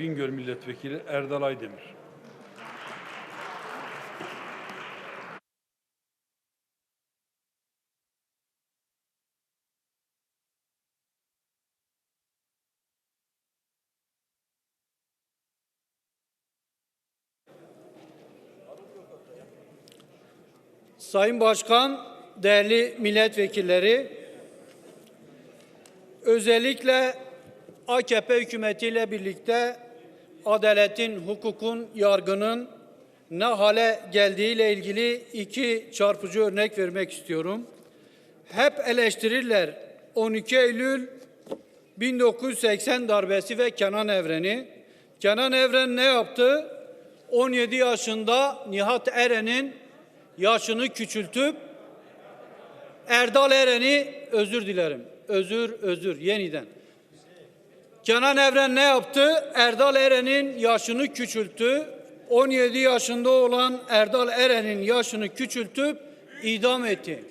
Bingöl Milletvekili Erdal Aydemir. Sayın Başkan, değerli milletvekilleri, özellikle AKP hükümetiyle birlikte adaletin, hukukun, yargının ne hale geldiğiyle ilgili iki çarpıcı örnek vermek istiyorum. Hep eleştirirler 12 Eylül 1980 darbesi ve Kenan Evren'i. Kenan Evren ne yaptı? 17 yaşında Nihat Eren'in yaşını küçültüp Erdal Eren'i özür dilerim. Özür, özür yeniden. Kenan Evren ne yaptı? Erdal Eren'in yaşını küçülttü. 17 yaşında olan Erdal Eren'in yaşını küçültüp idam etti.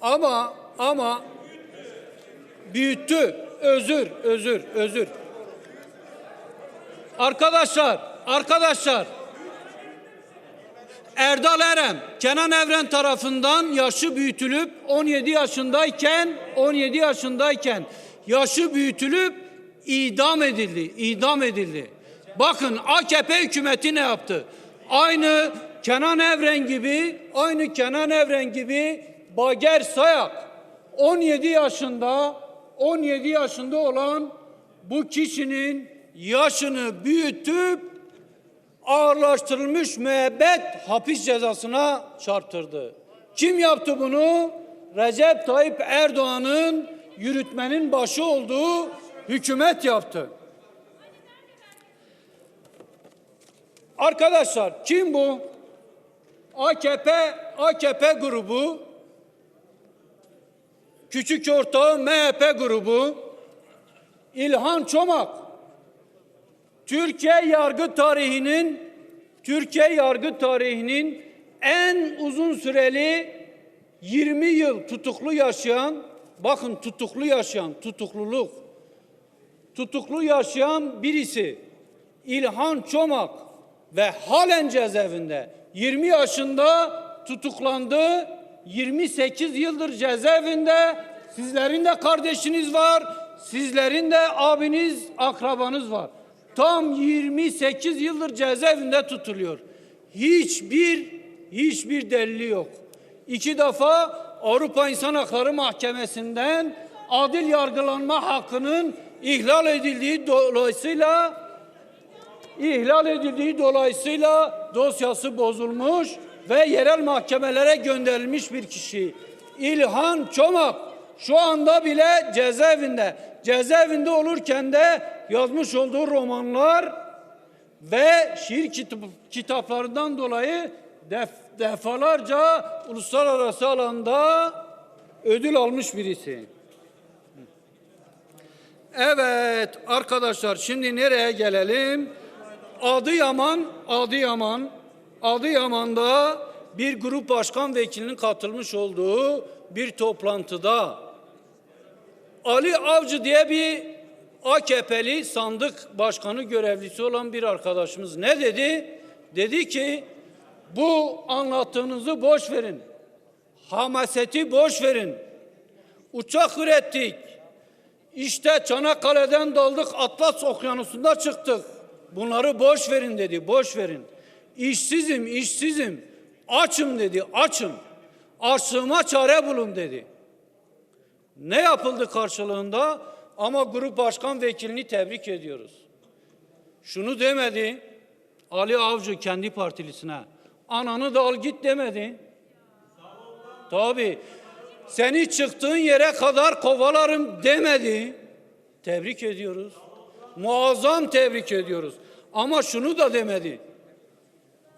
Ama ama büyüttü. Özür, özür, özür. Arkadaşlar, arkadaşlar Erdal Eren, Kenan Evren tarafından yaşı büyütülüp 17 yaşındayken 17 yaşındayken yaşı büyütülüp idam edildi. idam edildi. Bakın AKP hükümeti ne yaptı? Aynı Kenan Evren gibi, aynı Kenan Evren gibi Bager Sayak 17 yaşında 17 yaşında olan bu kişinin yaşını büyütüp ağırlaştırılmış müebbet hapis cezasına çarptırdı. Kim yaptı bunu? Recep Tayyip Erdoğan'ın yürütmenin başı olduğu hükümet yaptı. Arkadaşlar kim bu? AKP AKP grubu küçük ortağı MHP grubu İlhan Çomak Türkiye yargı tarihinin Türkiye yargı tarihinin en uzun süreli 20 yıl tutuklu yaşayan bakın tutuklu yaşayan tutukluluk tutuklu yaşayan birisi İlhan Çomak ve halen cezaevinde 20 yaşında tutuklandı. 28 yıldır cezaevinde. Sizlerin de kardeşiniz var. Sizlerin de abiniz, akrabanız var. Tam 28 yıldır cezaevinde tutuluyor. Hiçbir hiçbir delili yok. İki defa Avrupa İnsan Hakları Mahkemesi'nden adil yargılanma hakkının ihlal edildiği dolayısıyla ihlal edildiği dolayısıyla dosyası bozulmuş ve yerel mahkemelere gönderilmiş bir kişi. İlhan Çomak şu anda bile cezaevinde. Cezaevinde olurken de yazmış olduğu romanlar ve şiir kitap, kitaplarından dolayı def, defalarca uluslararası alanda ödül almış birisi. Evet arkadaşlar şimdi nereye gelelim? Adıyaman, Adıyaman, Adıyaman'da bir grup başkan vekilinin katılmış olduğu bir toplantıda Ali Avcı diye bir AKP'li sandık başkanı görevlisi olan bir arkadaşımız ne dedi? Dedi ki bu anlattığınızı boş verin. Hamaseti boş verin. Uçak ürettik. İşte Çanakkale'den daldık Atlas Okyanusu'nda çıktık. Bunları boş verin dedi, boş verin. İşsizim, işsizim. Açım dedi, açım. Açlığıma çare bulun dedi. Ne yapıldı karşılığında? Ama grup başkan vekilini tebrik ediyoruz. Şunu demedi. Ali Avcı kendi partilisine. Ananı da al git demedi. Tabii. Seni çıktığın yere kadar kovalarım demedi. Tebrik ediyoruz. Muazzam tebrik ediyoruz. Ama şunu da demedi.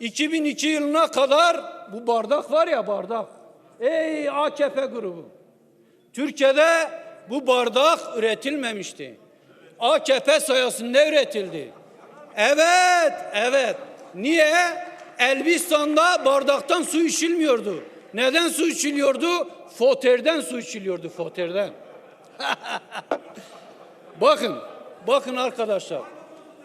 2002 yılına kadar bu bardak var ya bardak. Ey AKP grubu. Türkiye'de bu bardak üretilmemişti. AKP sayesinde üretildi. Evet, evet. Niye? Elbistan'da bardaktan su içilmiyordu. Neden su içiliyordu? Foterden su içiliyordu, foterden. bakın, bakın arkadaşlar.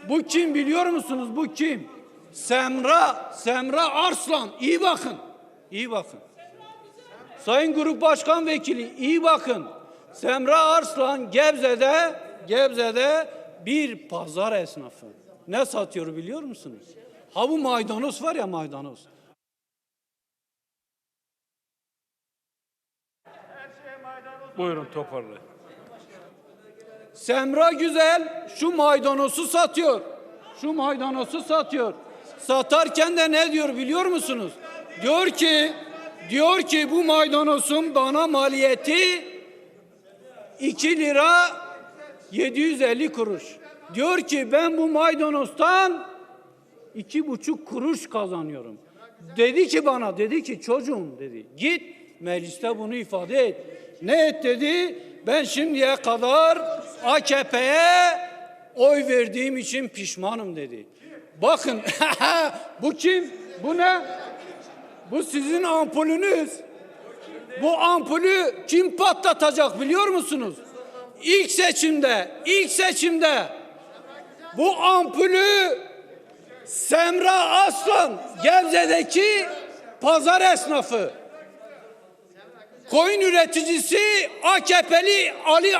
Bu kim biliyor musunuz? Bu kim? Semra, Semra Arslan. İyi bakın. İyi bakın. Sayın Grup Başkan Vekili iyi bakın. Semra Arslan Gebze'de Gebze'de bir pazar esnafı. Ne satıyor biliyor musunuz? Ha bu maydanoz var ya maydanoz. Buyurun toparlayın. Semra Güzel şu maydanozu satıyor. Şu maydanozu satıyor. Satarken de ne diyor biliyor musunuz? Diyor ki diyor ki bu maydanozun bana maliyeti 2 lira 750 kuruş. Diyor ki ben bu maydanozdan iki buçuk kuruş kazanıyorum. Dedi ki bana, dedi ki çocuğum dedi, git mecliste bunu ifade et. Ne et dedi? Ben şimdiye kadar AKP'ye oy verdiğim için pişmanım dedi. Bakın bu kim? Bu ne? Bu sizin ampulünüz. Bu ampulü kim patlatacak biliyor musunuz? İlk seçimde, ilk seçimde bu ampulü Semra Aslan Gebze'deki pazar esnafı. Koyun üreticisi AKP'li Ali